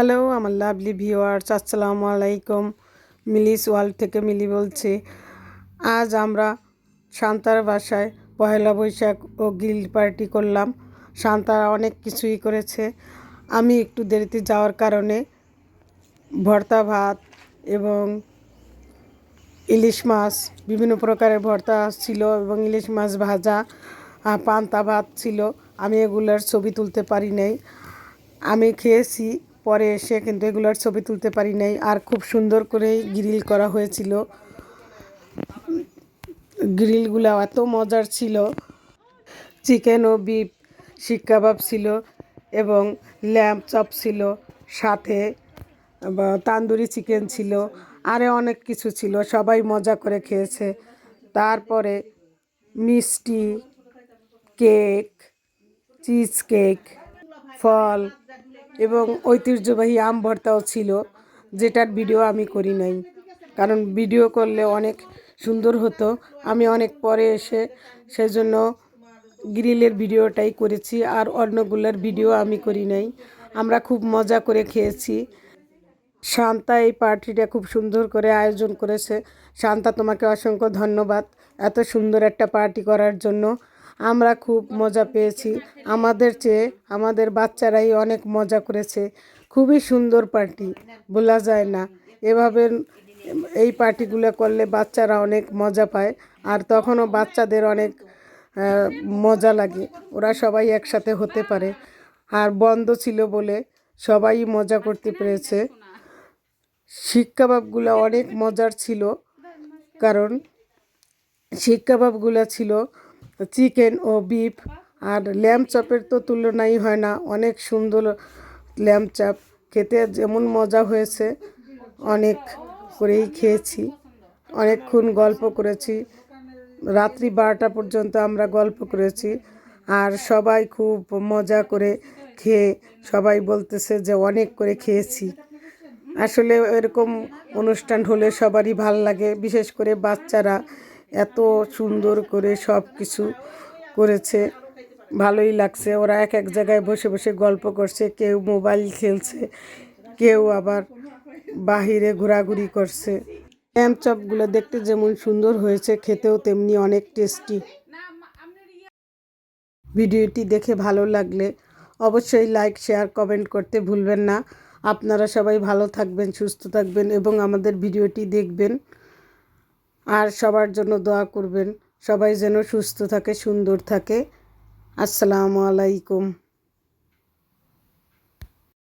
Hello, আমার lovely viewers আসসালামু আলাইকুম। মিলিস ওয়ার্ল্ড থেকে মিলি বলছি। আজ আমরা শান্তার বাসায় পয়লা বৈশাখ ও গিল্ড পার্টি করলাম। শান্তা অনেক কিছুই করেছে। আমি একটু দেরিতে যাওয়ার কারণে ভর্তা ভাত এবং ইলিশ মাছ, বিভিন্ন প্রকারের ভর্তা ছিল এবং ইলিশ মাছ ভাজা পান্তা ভাত ছিল। আমি এগুলোর ছবি তুলতে পারি নাই। আমি খেয়েছি পরে এসে কিন্তু এগুলোর ছবি তুলতে পারি নাই। আর খুব সুন্দর করেই গ্রিল করা হয়েছিল। গ্রিলগুলো এত মজার ছিল। চিকেন ও বিফ, শিক কাবাব ছিল এবং ল্যাম্প চপ ছিল, সাথে তান্দুরি চিকেন ছিল, আরে অনেক কিছু ছিল। সবাই মজা করে খেয়েছে। তারপরে মিষ্টি, কেক, চিজ কেক, ফল এবং ঐতিহ্যবাহী আম ভর্তাও ছিল, যেটার ভিডিও আমি করি নাই। কারণ ভিডিও করলে অনেক সুন্দর হতো। আমি অনেক পরে এসে সেজন্য গ্রিলের ভিডিওটাই করেছি, আর অন্যগুলোর ভিডিও আমি করি নাই। আমরা খুব মজা করে খেয়েছি। শান্তা এই পার্টিটা খুব সুন্দর করে আয়োজন করেছে। শান্তা, তোমাকে অসংখ্য ধন্যবাদ। এত সুন্দর একটা পার্টি করার জন্য। আমরা খুব মজা পেয়েছি। আমাদের চেয়ে আমাদের বাচ্চারাই অনেক মজা করেছে। খুবই সুন্দর পার্টি বলা যায় না। এভাবে এই পার্টিগুলো করলে বাচ্চারা অনেক মজা পায় আর তখনও বাচ্চাদের অনেক মজা লাগে। ওরা সবাই একসাথে হতে পারে। আর বন্ধ ছিল বলে সবাই মজা করতে পেরেছে। শিক কাবাবগুলো অনেক মজার ছিল। কারণ শিক কাবাবগুলো ছিল চিকেন ও বিফ আর ল্যাম্প চপের তো তুলনাই হয় না। অনেক সুন্দর ল্যাম্প চপ। খেতে যেমন মজা হয়েছে, অনেক করেই খেয়েছি। অনেকক্ষণ গল্প করেছি। রাত্রি বারোটা পর্যন্ত আমরা গল্প করেছি আর সবাই খুব মজা করে খেয়ে সবাই বলতেছে যে অনেক করে খেয়েছি। আসলে এরকম অনুষ্ঠান হলে সবারই ভালো লাগে, বিশেষ করে বাচ্চারা। এত সুন্দর করে সব কিছু করেছে। ভালোই লাগছে। ওরা এক এক জায়গায় বসে বসে গল্প করছে। কেউ মোবাইল খেলছে, কেউ আবার বাহিরে ঘোরাঘুরি করছে। ল্যাম্প চপগুলো দেখতে যেমন সুন্দর হয়েছে, খেতেও তেমনি অনেক টেস্টি ভিডিওটি দেখে ভালো লাগলে অবশ্যই লাইক শেয়ার কমেন্ট করতে ভুলবেন না। আপনারা সবাই ভালো থাকবেন, সুস্থ থাকবেন এবং আমাদের ভিডিওটি দেখবেন। আর সবার জন্য দোয়া করবেন। সবাই যেন সুস্থ থাকে সুন্দর থাকে। আসসালামু আলাইকুম।